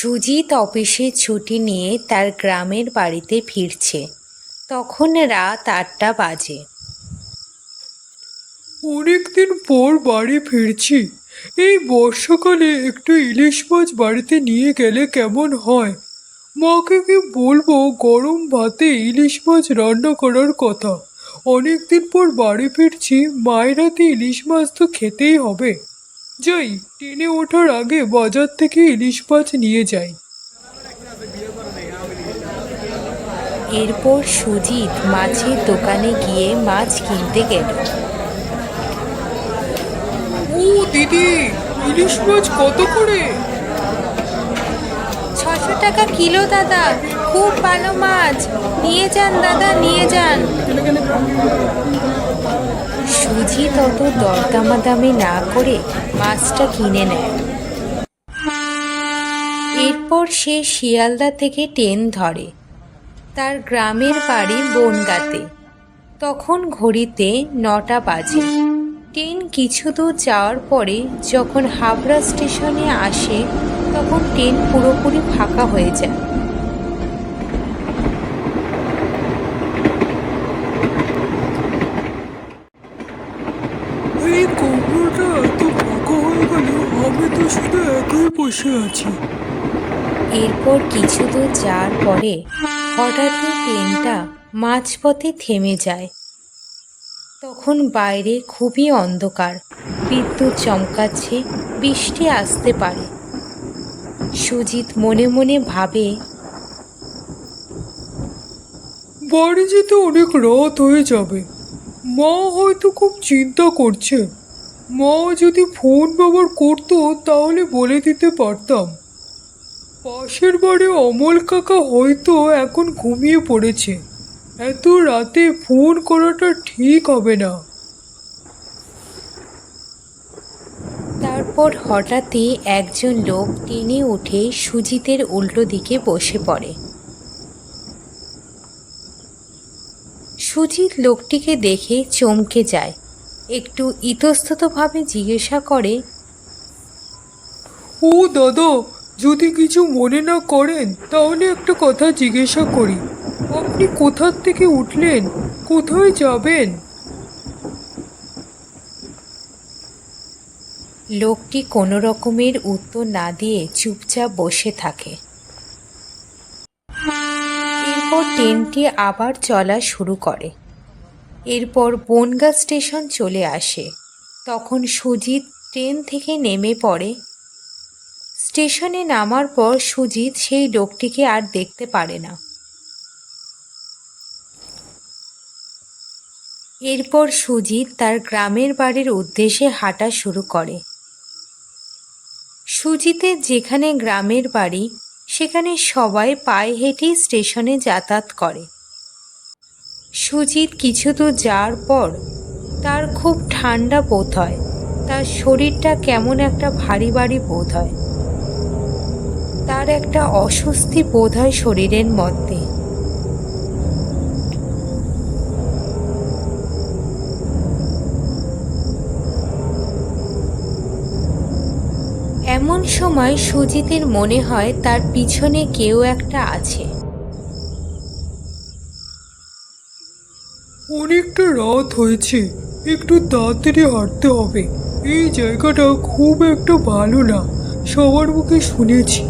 সুজিত অফিসে ছুটি নিয়ে তার গ্রামের বাড়িতে ফিরছে। তখন রাত আটটা বাজে। অনেকদিন পর বাড়ি ফিরছি। এই বর্ষাকালে একটু ইলিশ মাছ বাড়িতে নিয়ে গেলে কেমন হয়? মাকে কি বলব, গরম ভাতে ইলিশ মাছ রান্না করার কথা। অনেকদিন পর বাড়ি ফিরছি, মায়ের হাতে ইলিশ মাছ তো খেতেই হবে। যাই ট্রেনে ওঠার আগে বাজার থেকে ইলিশ মাছ নিয়ে যাই। এরপর সুজিত মাছের দোকানে গিয়ে মাছ কিনতে গেল। ও দিদি ইলিশ মাছ কত করে? ছশো টাকা কিলো দাদা। খুব ভালো মাছ। নিয়ে যান দাদা নিয়ে যান। সুজিত তত দরদামাদামি না করে মাছটা কিনে নেয়। এরপর সে শিয়ালদা থেকে ট্রেন ধরে। তার গ্রামের বাড়ি বনগাতে। তখন ঘড়িতে নটা বাজে। ট্রেন কিছু দূর যাওয়ার পরে যখন হাবড়া স্টেশনে আসে, তখন ট্রেন পুরোপুরি ফাঁকা হয়ে যায় এই কমরাটা এত ফাঁকা হয়ে গেল আমি তো শুধু একাই বসে আছি। এরপর কিছু দূর যাওয়ার পরে হঠাৎই ট্রেনটা মাঝপথে থেমে যায়। তখন বাইরে খুবই অন্ধকার। বিদ্যুৎ চমকাচ্ছে বৃষ্টি আসতে পারে। সুজিত মনে মনে ভাবে বাড়ি যেতে অনেক রাত হয়ে যাবে। মা হয়তো খুব চিন্তা করছে। মা যদি ফোন ব্যবহার করতো, তাহলে বলে দিতে পারতাম। পাশের বাড়ি অমল কাকা হয়তো এখন ঘুমিয়ে পড়েছে। এত রাতে ফোন করাটা ঠিক হবে না। তারপর হঠাৎই একজন লোক টেনে উঠে সুজিতের উল্টো দিকে বসে পড়ে। সুজিত লোকটিকে দেখে চমকে যায়। একটু ইতস্ততভাবে জিজ্ঞাসা করে ও দাদা যদি কিছু মনে না করেন তাহলে একটা কথা জিজ্ঞাসা করি। আপনি কোথার থেকে উঠলেন? কোথায় যাবেন? লোকটি কোনো রকমের উত্তর না দিয়ে চুপচাপ বসে থাকে। এরপর ট্রেনটি আবার চলা শুরু করে। এরপর বনগা স্টেশন চলে আসে। তখন সুজিত ট্রেন থেকে নেমে পড়ে। স্টেশনে নামার পর সুজিত সেই লোকটিকে আর দেখতে পারে না। এরপর সুজিত তার গ্রামের বাড়ির উদ্দেশ্যে হাঁটা শুরু করে। সুজিতের যেখানে গ্রামের বাড়ি, সেখানে সবাই পায়ে হেঁটেই স্টেশনে যাতায়াত করে। সুজিত কিছু দূর যাওয়ার পর তার খুব ঠান্ডা বোধ হয়। তার শরীরটা কেমন একটা ভারী ভারী বোধ হয়। তার একটা অস্বস্তি বোধ হয় শরীরের মধ্যে। এমন সময় সুজিতের মনে হয় তার পিছনে কেউ একটা আছে। অনেকটা রাত হয়েছে। একটু তাড়াতাড়ি হাঁটতে হবে। এই জায়গাটা খুব একটা ভালো না, সবার মুখে শুনেছি।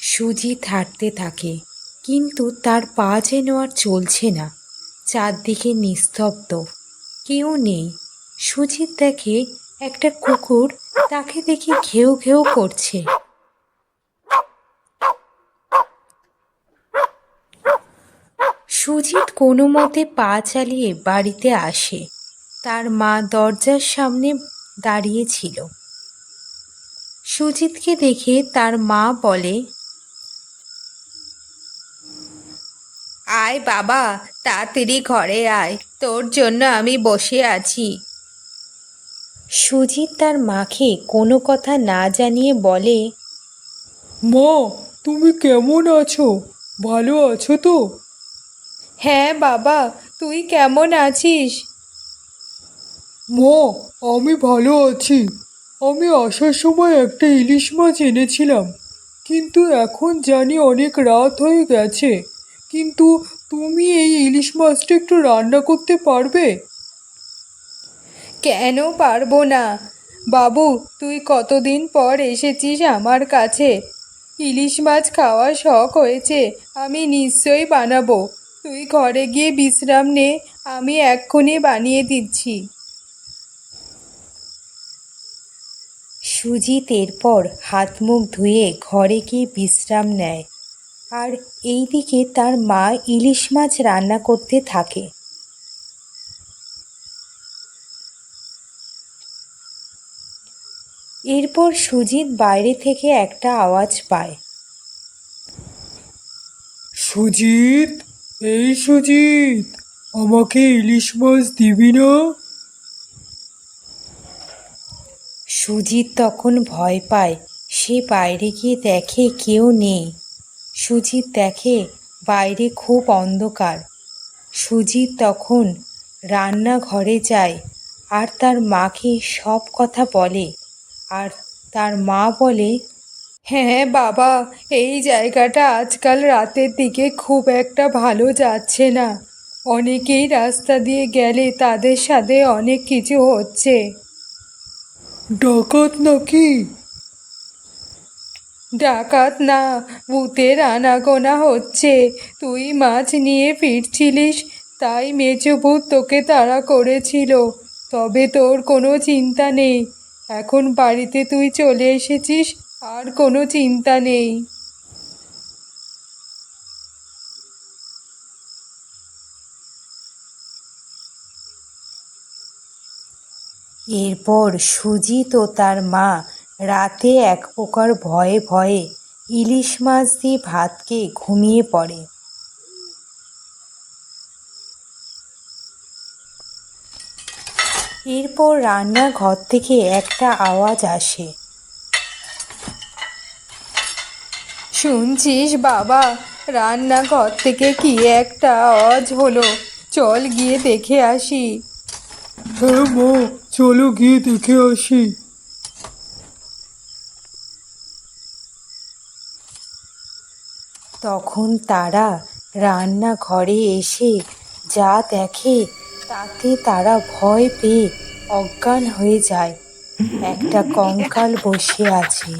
সুজিত হাঁটতে থাকে, কিন্তু তার পা যেন আর চলছে না। চারদিকে নিস্তব্ধ, কেউ নেই। সুজিত দেখে একটা কুকুর তাকে দেখে ঘেউ ঘেউ করছে। সুজিত কোনো মতে পা চালিয়ে বাড়িতে আসে। তার মা দরজার সামনে দাঁড়িয়েছিল সুজিতকে দেখে তার মা বলে আয় বাবা তাড়াতাড়ি ঘরে আয় তোর জন্য আমি বসে আছি। সুজিত তার মাকে কোনো কথা না জানিয়ে বলে মা তুমি কেমন আছো? ভালো আছো তো? হ্যাঁ বাবা তুই কেমন আছিস? মা আমি ভালো আছি। আমি আসার সময় একটা ইলিশ মাছ এনেছিলাম। কিন্তু এখন জানি অনেক রাত হয়ে গেছে। কিন্তু তুমি এই ইলিশ মাছটা একটু রান্না করতে পারবে? কেন পারব না? বাবু তুই কতদিন পর এসেছিস আমার কাছে? ইলিশ মাছ খাওয়া শখ হয়েছে আমি নিশ্চয়ই বানাবো। তুই ঘরে গিয়ে বিশ্রাম নে আমি এক্ষুনি বানিয়ে দিচ্ছি। সুজিত এরপর হাত মুখ ধুয়ে ঘরে গিয়ে বিশ্রাম নেয়। আর এইদিকে তার মা ইলিশ মাছ রান্না করতে থাকে। এরপর সুজিত বাইরে থেকে একটা আওয়াজ পায়। সুজিত! এই সুজিত, আমাকে ইলিশ মাছ দিবি না? সুজিত তখন ভয় পায়। সে বাইরে গিয়ে দেখে কেউ নেই। সুজিত দেখে বাইরে খুব অন্ধকার। সুজিত তখন রান্নাঘরে যায় আর তার মাকে সব কথা বলে। আর তার মা বলে হ্যাঁ বাবা এই জায়গাটা আজকাল রাতের দিকে খুব একটা ভালো যাচ্ছে না। অনেকেই রাস্তা দিয়ে গেলে তাদের সাথে অনেক কিছু হচ্ছে। ডাকাত নাকি? ডাকাত না ভূতের আনাগোনা হচ্ছে। তুই মাছ নিয়ে ফিরছিলিস তাই মেজো ভূত তোকে তাড়া করেছিল। তবে তোর কোনো চিন্তা নেই। এখন বাড়িতে তুই চলে এসেছিস আর কোনো চিন্তা নেই। এরপর সুজিত ও তার মা রাতে এক প্রকার ভয়ে ভয়ে ইলিশ মাছ দিয়ে ভাতকে ঘুমিয়ে পড়ে। এরপর রান্নাঘর থেকে একটা আওয়াজ আসে। শুনছিস বাবা? রান্নাঘর থেকে কি একটা আওয়াজ হলো? চল গিয়ে দেখে আসি। হ্যাঁ মা চলো গিয়ে দেখে আসি। তখন তারা রান্নাঘরে এসে যা দেখে তাতে তারা ভয় পেয়ে অজ্ঞান হয়ে যায়। একটা কঙ্কাল বসে আছে।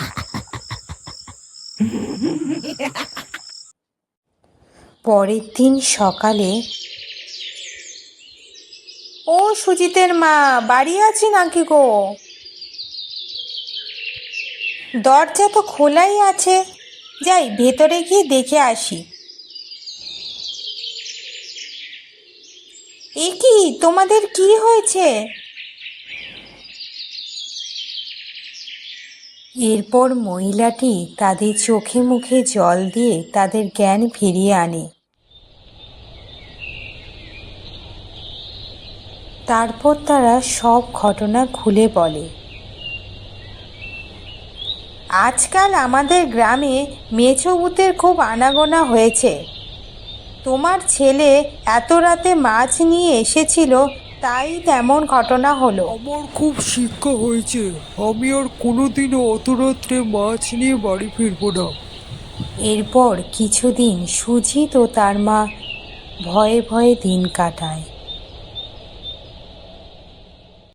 পরের দিন সকালে, ও সুজিতের মা, বাড়ি আছে নাকি গো? দরজা তো খোলাই আছে, যাই ভেতরে গিয়ে দেখে আসি। এ কি, তোমাদের কি হয়েছে? এরপর মহিলাটি তাদের চোখে মুখে জল দিয়ে তাদের জ্ঞান ফিরিয়ে আনে। তারপর তারা সব ঘটনা খুলে বলে। আজকাল আমাদের গ্রামে মেছবুতের খুব আনাগোনা হয়েছে। তোমার ছেলে এত রাতে মাছ নিয়ে এসেছিল তাই তেমন ঘটনা হলো। আমার খুব শিক্ষা হয়েছে আমি আর কোনোদিনও অত রাত্রে মাছ নিয়ে বাড়ি ফিরবো না। এরপর কিছুদিন সুজিত ও তার মা ভয়ে ভয়ে দিন কাটায়।